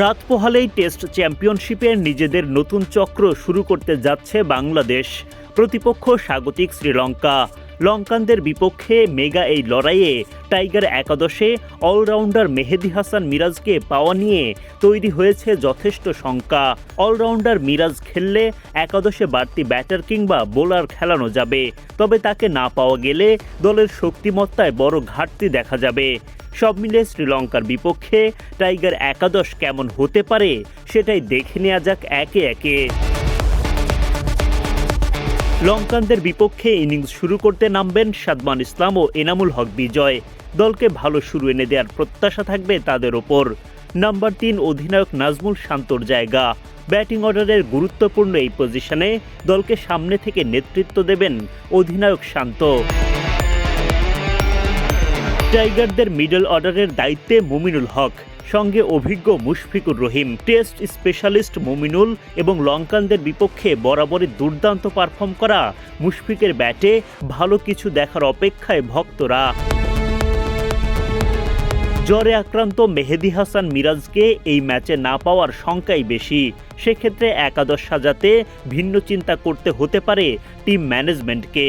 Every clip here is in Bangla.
রাত পোহালেই টেস্ট চ্যাম্পিয়নশিপে নিজেদের নতুন চক্র শুরু করতে যাচ্ছে বাংলাদেশ। প্রতিপক্ষ স্বাগতিক শ্রীলঙ্কা। লঙ্কানদের বিপক্ষে মেগা এই লড়াইয়ে টাইগার একাদশে অলরাউন্ডার মেহেদি হাসান মিরাজকে পাওয়া নিয়ে তৈরি হয়েছে যথেষ্ট শঙ্কা। অলরাউন্ডার মিরাজ খেললে একাদশে বাড়তি ব্যাটার কিংবা বোলার খেলানো যাবে, তবে তাকে না পাওয়া গেলে দলের শক্তিমত্তায় বড় ঘাটতি দেখা যাবে। সব মিলে শ্রীলঙ্কার বিপক্ষে টাইগার একাদশ কেমন হতে পারে সেটাই দেখে নেওয়া যাক একে একে। লঙ্কানদের বিপক্ষে ইনিংস শুরু করতে নামবেন সাদমান ইসলাম ও এনামুল হক বিজয়। দলকে ভালো শুরু এনে দেওয়ার প্রত্যাশা থাকবে তাদের ওপর। নাম্বার তিন অধিনায়ক নাজমুল শান্তর জায়গা। ব্যাটিং অর্ডারের গুরুত্বপূর্ণ এই পজিশনে দলকে সামনে থেকে নেতৃত্ব দেবেন অধিনায়ক শান্ত। টাইগারদের মিডল অর্ডারের দায়িত্বে মুমিনুল হক, সঙ্গে অভিজ্ঞ মুশফিকুর রহিম, টেস্ট স্পেশালিস্ট মুমিনুল এবং লঙ্কানদের বিপক্ষে বরাবরই দুর্দান্ত পারফর্ম করা মুশফিকের ব্যাটে ভালো কিছু দেখার অপেক্ষায় ভক্তরা। জ্বরে আক্রান্ত মেহেদি হাসান মিরাজকে এই ম্যাচে না পাওয়ার শঙ্কাই বেশি। সেক্ষেত্রে একাদশ সাজাতে ভিন্ন চিন্তা করতে হতে পারে টিম ম্যানেজমেন্টকে।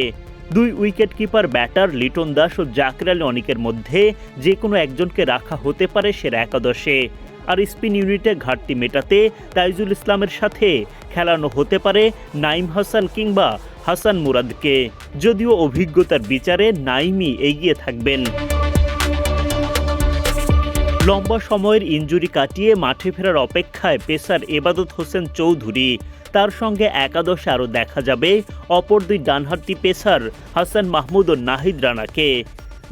দুই wicket keeper, batter Litton Das ও জাকির আলী অনিকের মধ্যে যে কোনো একজনকে রাখা হতে পারে সেরা একাদশে। আর স্পিন ইউনিটে ঘাটতি মেটাতে তাইজুল ইসলামের সাথে খেলানো হতে পারে নাইম হাসান কিংবা হাসান মুরাদকে। যদিও অভিজ্ঞতার বিচারে নাইমই এগিয়ে থাকবেন। লম্বা সময়ের ইঞ্জুরি কাটিয়ে মাঠে ফেরার অপেক্ষায় পেসার এবাদত হোসেন চৌধুরী। তার সঙ্গে একাদশে আরও দেখা যাবে অপর দুই ডানহাতি পেসার হাসান মাহমুদ ও নাহিদ রানাকে।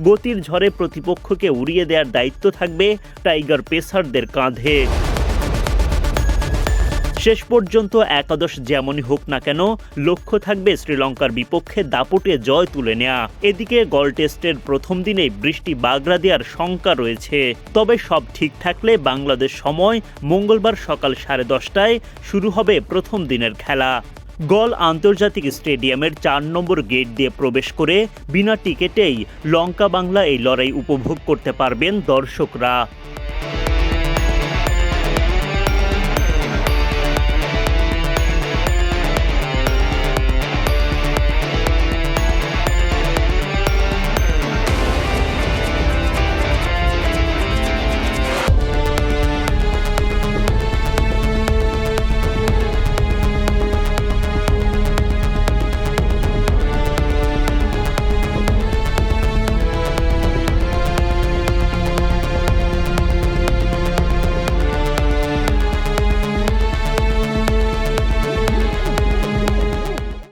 গতির ঝড়ে প্রতিপক্ষকে উড়িয়ে দেওয়ার দায়িত্ব থাকবে টাইগার পেসারদের কাঁধে। শেষ পর্যন্ত একাদশ যেমনই হোক না কেন, লক্ষ্য থাকবে শ্রীলঙ্কার বিপক্ষে দাপটে জয় তুলে নেয়া। এদিকে গল টেস্টের প্রথম দিনে বৃষ্টি বাগড়া দেওয়ার শঙ্কা রয়েছে। তবে সব ঠিক থাকলে বাংলাদেশ সময় মঙ্গলবার সকাল সাড়ে দশটায় শুরু হবে প্রথম দিনের খেলা। গল আন্তর্জাতিক স্টেডিয়ামের চার নম্বর গেট দিয়ে প্রবেশ করে বিনা টিকেটেই লঙ্কা বাংলা এই লড়াই উপভোগ করতে পারবেন দর্শকরা।